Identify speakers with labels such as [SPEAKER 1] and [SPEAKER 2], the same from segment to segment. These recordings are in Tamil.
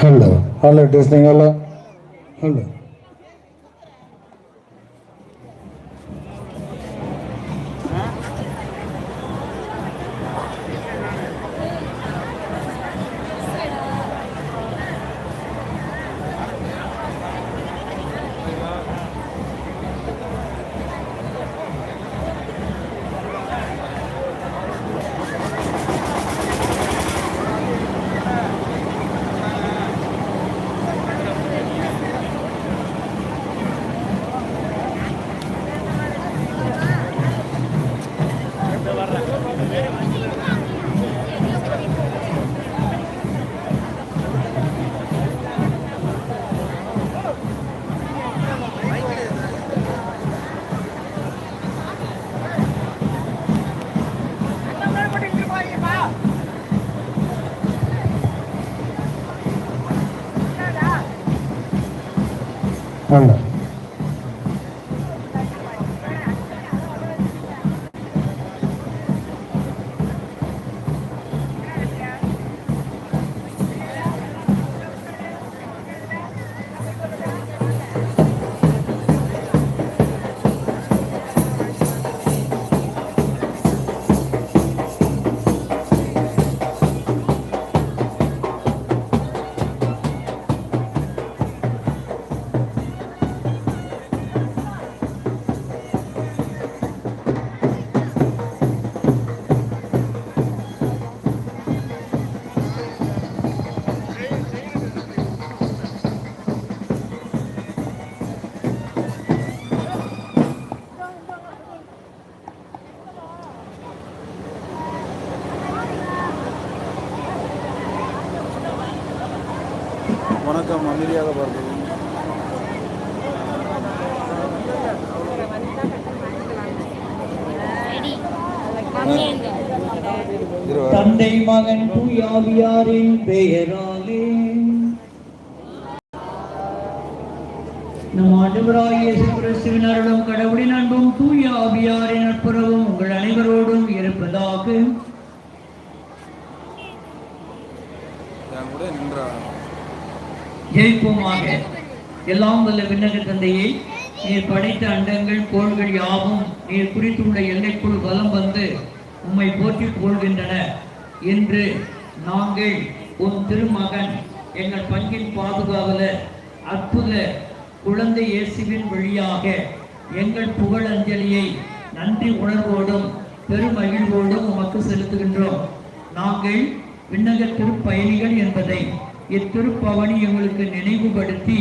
[SPEAKER 1] Hello. Hello, testing. Hello. Hello.
[SPEAKER 2] Uganda. கிறிஸ்துவின் அருளும் கடவுளின் அன்பும் தூய ஆவியாரின் நட்புறவும் உங்கள் அனைவரோடும் இருப்பதாக. ஜெயிப்போமாக. எல்லாம் வல்ல விண்ணக தந்தையை நீர் படைத்த அண்டங்கள் கோள்கள் யாவும் நீர் குறித்துள்ள எல்லைக்குள் வலம் வந்து உம்மை போற்றி போல்கின்றன என்று நாங்கள் உன் திருமகன் எங்கள் பங்கின் பாதுகாவலர் அற்புத குழந்தை இயேசுவின் வழியாக எங்கள் புகழஞ்சலியை நன்றி உணர்வோடும் பெருமகிழ்வோடும் உமக்கு செலுத்துகின்றோம். நாங்கள் விண்ணக திருப்பயணிகள் என்பதை இத்திருப்பவனி எங்களுக்கு நினைவுபடுத்தி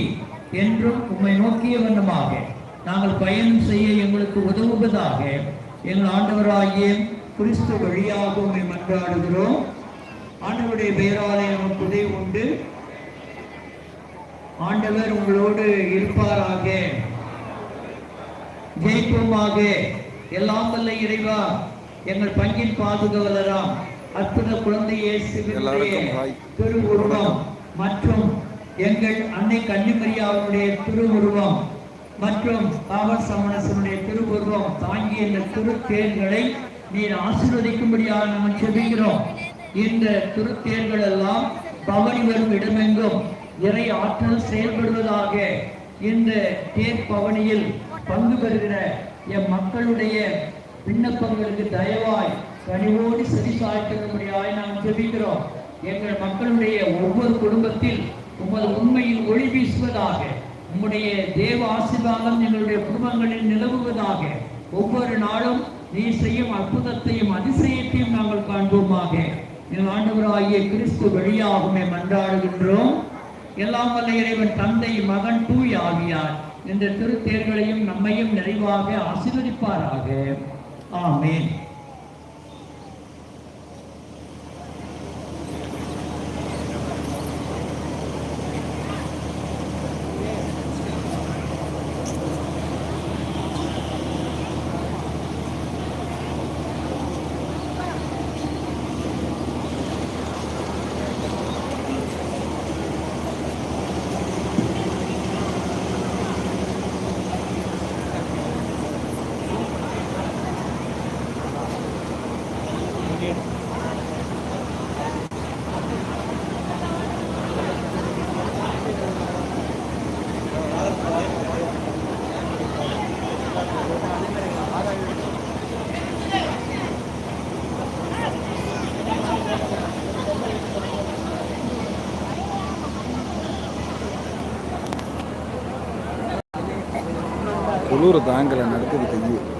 [SPEAKER 2] என்றும் உம்மை நோக்கிய வண்ணமாக நாங்கள் பயணம் செய்ய எங்களுக்கு உதவுவதாக எங்கள் ஆண்டவராகிய கிறிஸ்து வழியாக உண்மை மன்றாடுகிறோம். ஆண்டவருடைய பெயராலே நமக்கு உதவி உண்டு. ஆண்டவர் உங்களோடு இருப்பாராக. ஜெயிப்போமாக. எல்லாம் வல்ல இறைவா எங்கள் பங்கின் பாதுகாவலராம் அற்புத குழந்தை
[SPEAKER 3] ஹாய்.
[SPEAKER 2] திருவுருவம் மற்றும் எங்கள் அன்னை கன்னிமரியாவுடைய திருவுருவம் மற்றும் பாவ சமணசனுடைய திருவுருவம் தாங்கிய இந்த திருத்தேர்களை நீர் ஆசீர்வதிக்கும்படியாக நாம் செபிக்கிறோம். இந்த திருத்தேர்கள் எல்லாம் பவனி வரும் இடமெங்கும். இறை ஆற்றல் செயல்படுவதாக இந்த தேர் பவனியில் பங்கு பெறுகிற என் மக்களுடைய விண்ணப்பங்களுக்கு தயவாய் கனிவோடு சரி சாய்க்கிறபடியாய் நாம் ஜெபிக்கிறோம். எங்கள் மக்களுடைய ஒவ்வொரு குடும்பத்தில் உமது உண்மையில் ஒளி வீசுவதாக உம்முடைய தேவ ஆசீர்வாதம் எங்களுடைய குடும்பங்களில் நிலவுவதாக ஒவ்வொரு நாளும் நீ செய்யும் அற்புதத்தையும் அதிசயத்தையும் நாங்கள் காண்போமாக. எங்கள் ஆண்டவராகிய கிறிஸ்து வழியாகவே மன்றாடுகின்றோம். எல்லாம் வல்ல இறைவன் தந்தை மகன் தூய் ஆகியார். என்ற திருத்தேர்களையும் நம்மையும் நிறைவாக ஆசீர்வதிப்பாராக. ஆமேன்.
[SPEAKER 3] குளிர் தாங்கலை நடக்குது
[SPEAKER 4] கையில்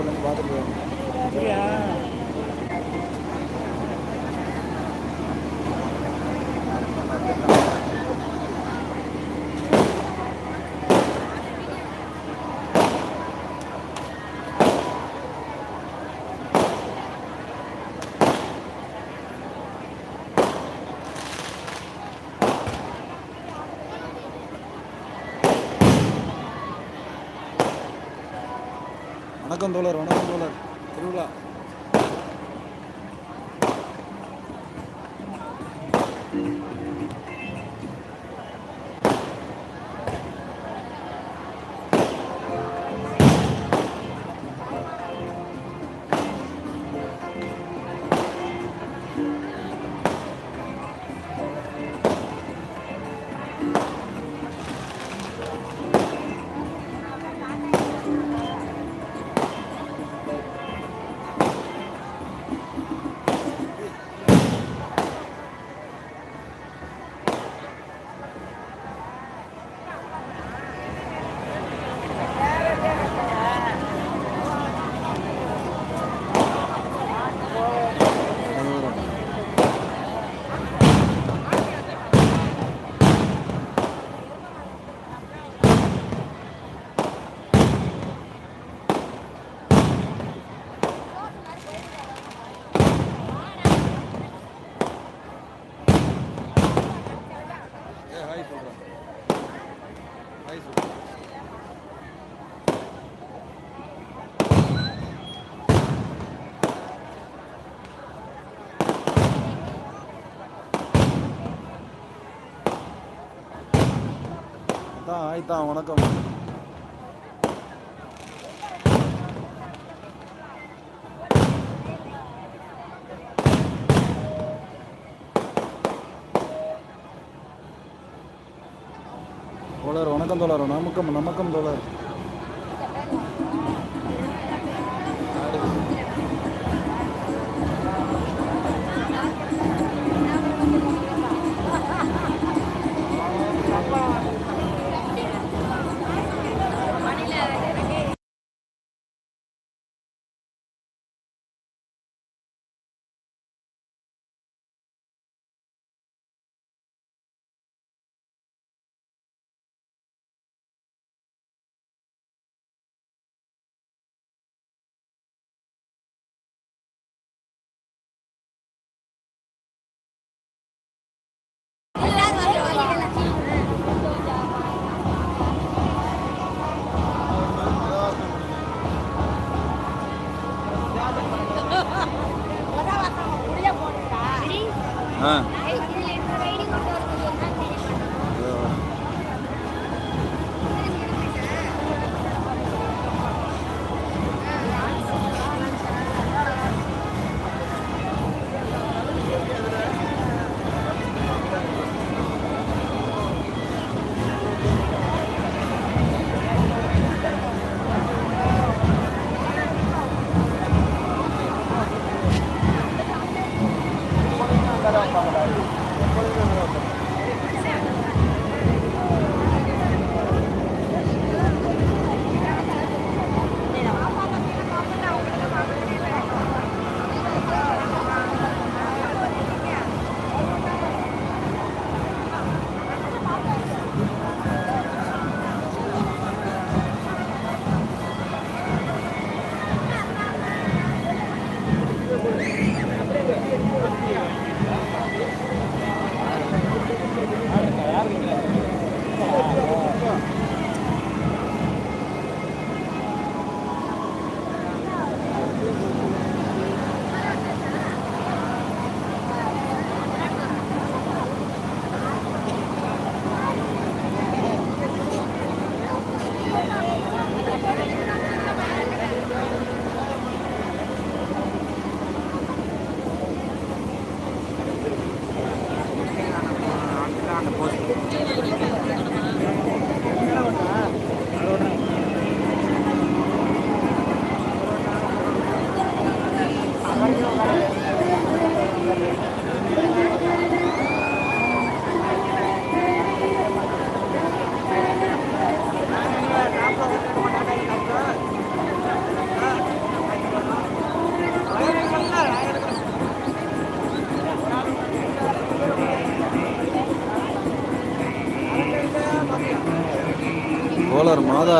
[SPEAKER 3] அக்கா நான் பெங்களூர்லேருந்து பார்த்துட்டு வரேன். வணக்கம் தோழர் வணக்கம் ஆயித்தான் வணக்கம் തോലാറോ നമുക്കും നമുക്കും തോലാറ് よかったです。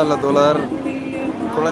[SPEAKER 3] la dólar por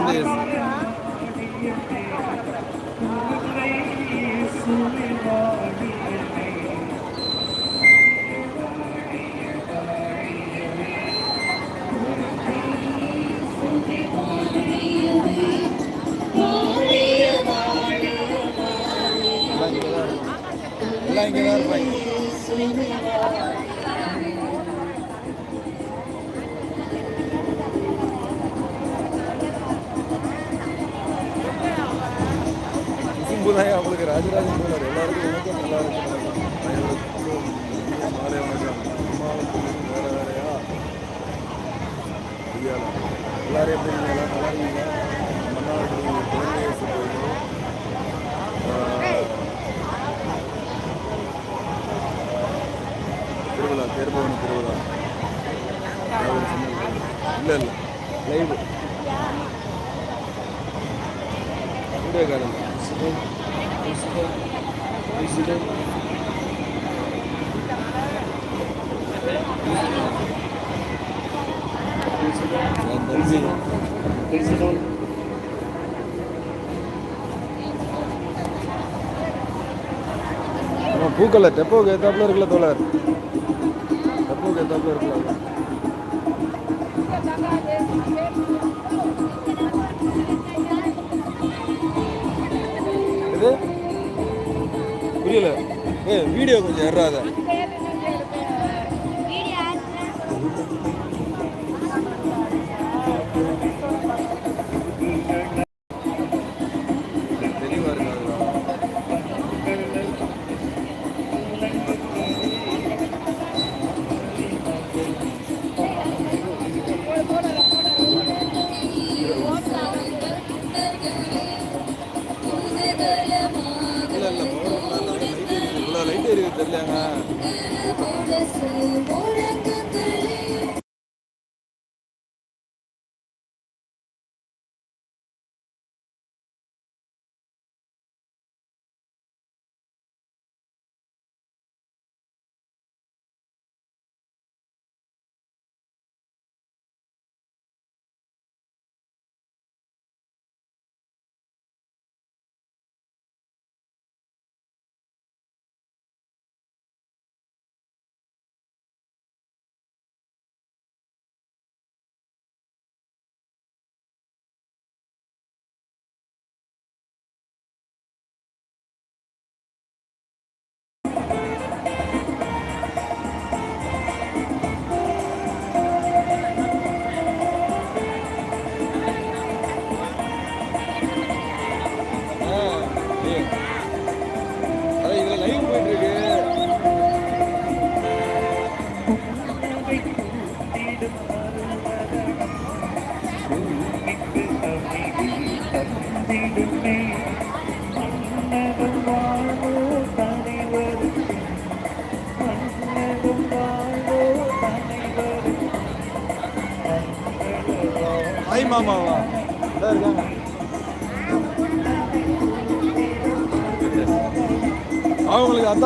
[SPEAKER 3] பூக்கல்ல டெப்போக்கு ஏற்றாப்புல இருக்குல்ல தோழர். டெப்போக்கு ஏற்றாப்புல இருக்குல்ல. தெரியல. ஏ வீடியோ கொஞ்சம்
[SPEAKER 4] எறாத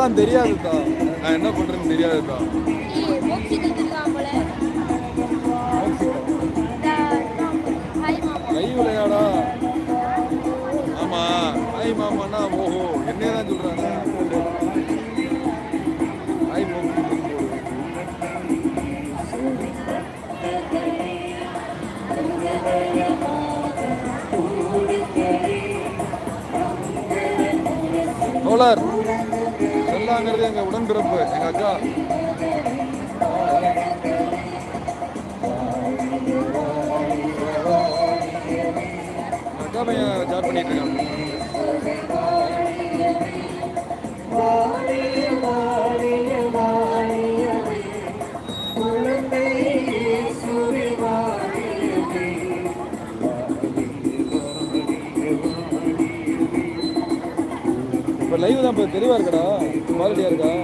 [SPEAKER 4] அதான் தெரியாதுதா நான் என்ன பண்றேன்னு தெரியாதுதா கை விளையாடா. ஆமா ஐ மாமானா ஓஹோ என்னைய தான் சொல்றாங்க. ஐ மோக்ஷி தோழர் அக்காங்கிறது எங்க உடன்பிறப்பு எங்க அக்கா. அக்கா பையன் ஜாப் பண்ணிட்டு இருக்கான். இப்போ லைவ் தான் இப்போ தெளிவாக இருக்கடா. 我点个。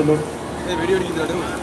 [SPEAKER 3] ਚਲੋ। ਇਹ ਵੀਡੀਓ ਨਹੀਂ
[SPEAKER 4] ਦਿੰਦੇ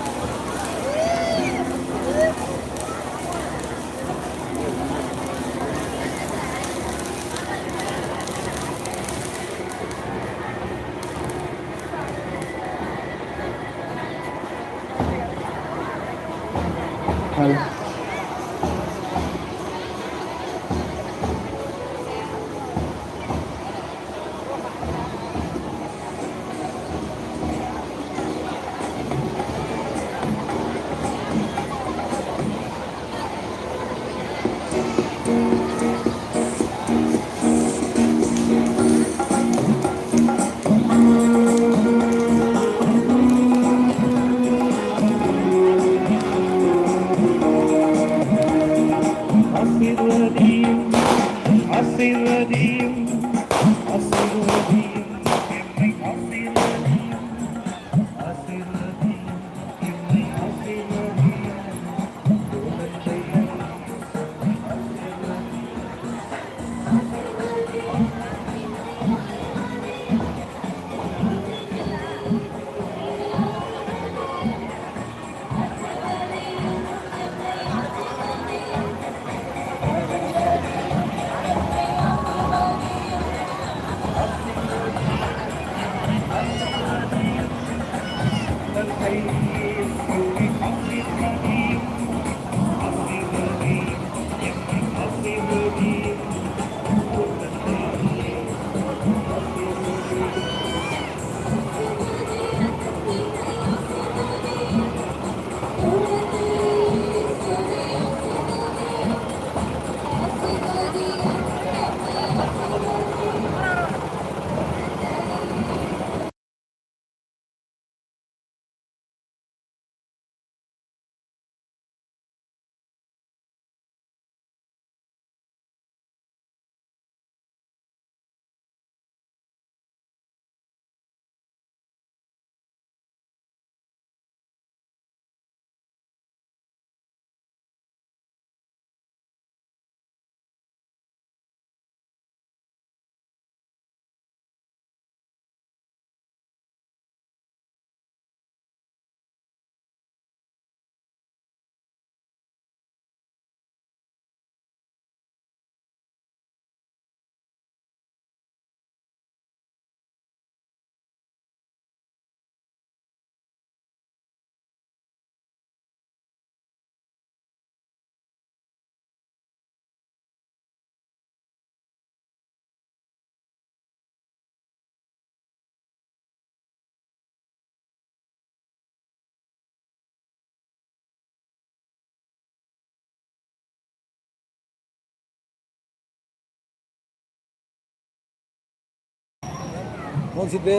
[SPEAKER 4] முடிச்சுட்டு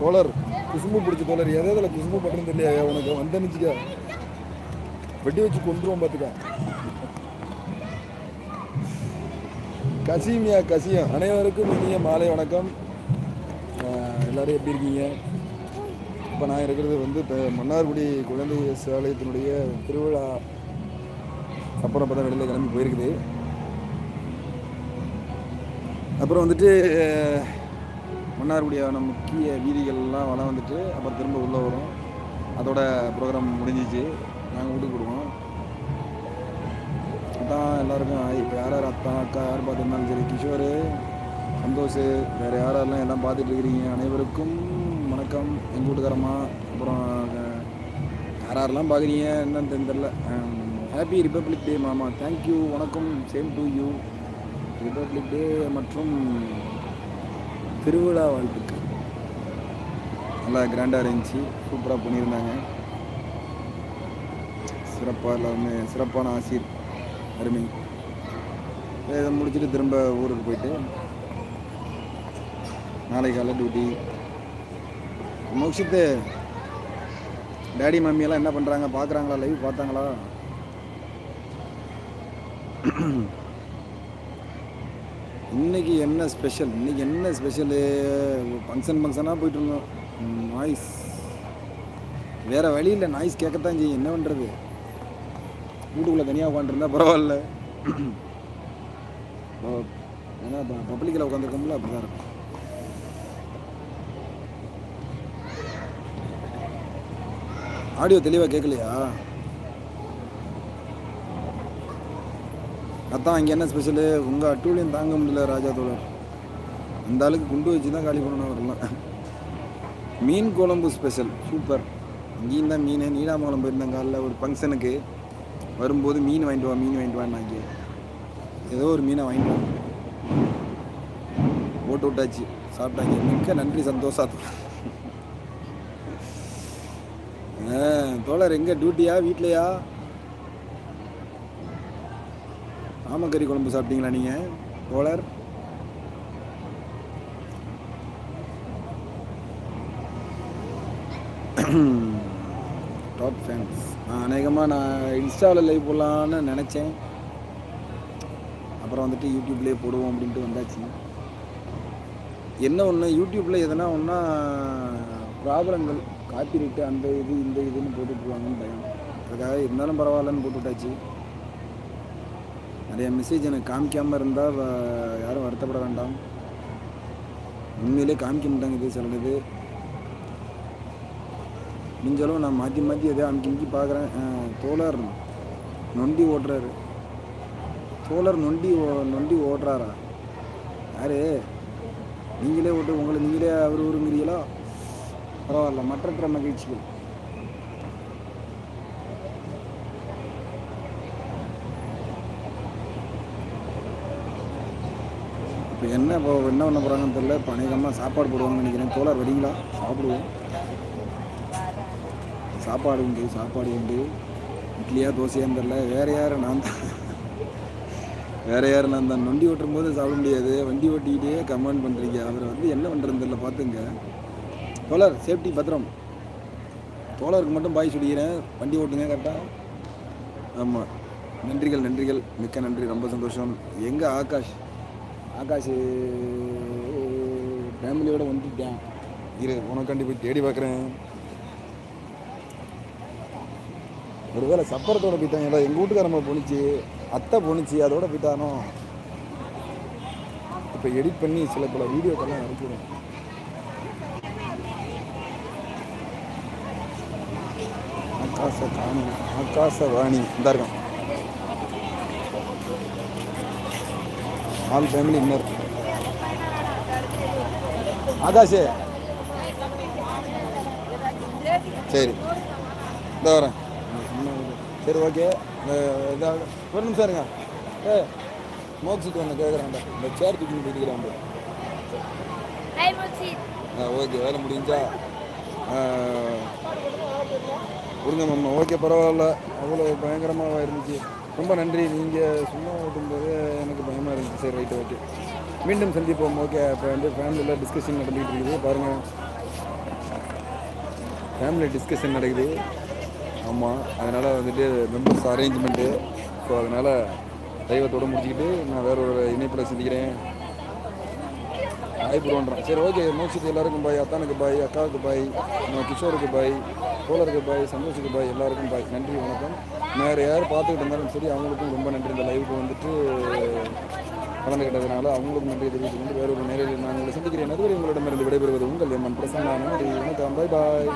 [SPEAKER 4] தோழர்
[SPEAKER 3] குசும்பு பிடிச்ச தோழர். எதை இதில் குசும்பு பட்டுன்னு இல்லையா உனக்கு வந்த நிச்சுக்க வெட்டி வச்சு கொண்டுருவோம் பார்த்துக்க கசிமியா கசியம். அனைவருக்கும் இனிய மாலை வணக்கம். எல்லோரும் எப்படி இருக்கீங்க? இப்போ நான் இருக்கிறது வந்து இப்போ மன்னார்குடி குழந்தை சாலையத்தினுடைய திருவிழா அப்புறம் அப்போ தான் வெளியில் கிளம்பி போயிருக்குது. அப்புறம் வந்துட்டு மன்னார்குடியான முக்கிய வீதிகள்லாம் வளம் வந்துட்டு அப்புறம் திரும்ப உள்ளே வரும். அதோட ப்ரோக்ராம் முடிஞ்சிச்சு. நாங்கள் வீட்டுக்கு கொடுவோம் அதான் எல்லாருக்கும் இப்போ யார் யார் அத்தா அக்கா யார் பார்த்துருந்தாலும் சரி கிஷோர் சந்தோஷ் வேறு யார் யாரெல்லாம் எல்லாம் பார்த்துட்டு இருக்கிறீங்க அனைவருக்கும் வணக்கம். எங்கள் வீட்டுக்காரம்மா அப்புறம் யார் யாரெல்லாம் பார்க்குறீங்க என்னன்னு தெரில ஹாப்பி ரிப்பப்ளிக் டே மாமா. தேங்க்யூ வணக்கம். Same to you republic day மற்றும் திருவிழா வாழ்த்துக்கு நல்லா கிராண்டாக இருந்துச்சு. சூப்பராக பண்ணியிருந்தாங்க. சிறப்பாக எல்லாமே சிறப்பான ஆசிர் அருமை. இதை முடிச்சுட்டு திரும்ப ஊருக்கு போயிட்டு நாளை காலை டியூட்டி மோக்ஷித்து டேடி மம்மியெல்லாம் என்ன பண்ணுறாங்க பார்க்குறாங்களா லைவ் பார்த்தாங்களா இன்றைக்கி என்ன ஸ்பெஷல் இன்றைக்கி என்ன ஸ்பெஷலு ஃபங்க்ஷன் ஃபங்க்ஷனாக போயிட்டு இருந்தோம். நாய்ஸ் வேறு வழி இல்லை. நாய்ஸ் கேட்கத்தான் செய்யும். என்ன பண்ணுறது வீட்டுக்குள்ளே தனியாக உட்காந்துருந்தா பரவாயில்ல. ப- ஏன்னா பப்ளிக்கில் உட்காந்துருக்கோம்ல அப்படி தான் இருக்கும். ஆடியோ தெளிவாக கேட்கலையா அதான் இங்கே என்ன ஸ்பெஷலு உங்கள் அட்டூழியம் தாங்க முடியல ராஜா தோழர். இந்த அளவுக்கு குண்டு வச்சு தான் காலி பண்ணணும் அவர்லாம் மீன் குழம்பு ஸ்பெஷல் சூப்பர் இங்கேயும் தான் மீன். நீடாமங்கலம் போயிருந்தேன் காலைல. ஒரு ஃபங்க்ஷனுக்கு வரும்போது மீன் வாங்கிட்டு வா மீன் வாங்கிட்டு வான்னாங்க ஏதோ ஒரு மீனை வாங்கிட்டு வா. ஓட்டு விட்டாச்சு. சாப்பிட்டாங்க மிக்க நன்றி சந்தோஷா. தோழர் எங்கே டியூட்டியா வீட்லையா? ஆமக்கறி குழம்பு சாப்பிட்டீங்களா நீங்கள் தோழர்? டாப் ஃபேன்ஸ் நான் அநேகமாக நான் இன்ஸ்டாவில் லைவ் போடலான்னு நினச்சேன். அப்புறம் வந்துட்டு யூடியூப்லேயே போடுவோம் அப்படின்ட்டு வந்தாச்சு. என்ன ஒன்று யூடியூப்பில் எதனா ஒன்றா ப்ராப்ளங்கள் காப்பி ரேட்டு அந்த இது இந்த இதுன்னு போட்டுட்ருவாங்கன்னு பயம். அதுக்காக இருந்தாலும் பரவாயில்லன்னு போட்டுவிட்டாச்சு நிறைய மெசேஜ் எனக்கு காமிக்காமல் இருந்தால் யாரும் வருத்தப்பட வேண்டாம். உண்மையிலே காமிக்க மாட்டாங்க இது இது முடிஞ்சளவு நான் மாற்றி மாற்றி எதையோ அமுக்கி அமுக்கி பார்க்குறேன். தோழர் நொண்டி ஓட்டுறாரு. தோழர் நொண்டி ஓ- நொண்டி ஓட்டுறாரா? யாரு? நீங்களே ஓட்டு உங்களை நீங்களே அவர் ஊருங்கிறீங்களா பரவாயில்ல மற்றற்ற மகிழ்ச்சிகள். இப்போ என்ன இப்போ என்ன பண்ண போகிறாங்கன்னு தெரியல. இப்போ அநேகமாக சாப்பாடு போடுவாங்கன்னு நினைக்கிறேன். தோழர் வரீங்களா? சாப்பிடுவோம். சாப்பாடு உண்டு சாப்பாடு உண்டு. இட்லியாக தோசையான்னு தெரில வேறு யார்? நான் தான். வேறு யார்? நான் தான். வண்டி ஓட்டும் போது சாப்பிட முடியாது. வண்டி ஓட்டிக்கிட்டே கமெண்ட் பண்ணுறீங்க அவர் வந்து என்ன பண்ணுறதுன்னு தெரியல. பார்த்துங்க. தோழர் சேஃப்டி பத்திரம். தோழருக்கு மட்டும் பாய் சொல்லிக்கிறேன். வண்டி ஓட்டுங்க கரெக்டாக ஆமாம் நன்றிகள் நன்றிகள். மிக்க நன்றி. ரொம்ப சந்தோஷம். எங்கே ஆகாஷ்? ஆகாஷ் ஃபேமிலியோட வந்துட்டேன். இரு உனக்காண்டி போய் தேடி பார்க்குறேன் ஒருவேளை சப்பரத்தோட போயிட்டாங்களா எங்கள் வீட்டுக்காரம்மா போணுச்சு. அத்தை போணுச்சு. அதோட போயிட்டானோ? இப்போ எடிட் பண்ணி சில பல வீடியோக்கெல்லாம் அனுப்பிடுவேன் ஆகாச காணி ஆகாசவாணி இந்த இருக்கான். All family inner. ஆகாஷே. சரி. இந்த வரேன். சரி ஓகே. இதாக ஒரு நிமிஷம் இருங்க. ஏ மோக்ஸுக்கு ஒன்று கேட்குறான்டா இந்த சேர் தூக்கி போயிட்டுக்கிறான் ஆ ஓகே வேலை முடிஞ்சா கொடுங்க மாமா. ஓகே பரவாயில்ல. அவ்வளோ பயங்கரமாக இருந்துச்சு. ரொம்ப நன்றி. நீங்கள் சும்மா ஓட்டும்போது எனக்கு பயமாக இருந்துச்சு. சரி ரைட்டு ஓகே மீண்டும் சந்திப்போம். ஓகே இப்போ வந்து ஃபேமிலியில் டிஸ்கஷன் நடந்துகிட்டு இருக்குது. பாருங்கள் ஃபேமிலி டிஸ்கஷன் நடக்குது. ஆமாம் அதனால் வந்துட்டு மெம்பர்ஸ் அரேஞ்ச்மெண்ட்டு ஸோ அதனால் தெய்வத்தோடு முடிச்சுக்கிட்டு நான் வேற ஒரு இணைப்பில் சந்திக்கிறேன். ஐப்ரோன்றான் சரி ஓகே மூச்சுக்கு எல்லாருக்கும் பாய் அத்தானுக்கு பாய் அக்காவுக்கு பாய் கிஷோருக்கு பாய் கோலருக்கு பாய் சந்தோஷுக்கு பாய் எல்லாருக்கும் பாய் நன்றி வணக்கம். வேறு யார் பார்த்துக்கிட்டு இருந்தாலும் சரி அவங்களுக்கும் ரொம்ப நன்றி. இந்த லைவுக்கு வந்துட்டு கலந்துகிட்டதுனால அவங்களுக்கும் நன்றி தெரிவித்துக் கொண்டு வேறொரு நேரில் நான் உங்களை சந்திக்கிறேன். அதுவரை உங்களிடமிருந்து விடைபெறுவது உங்கள் எம்மன் பிரசன்னா. நன்றி வணக்கம். பாய் பாய்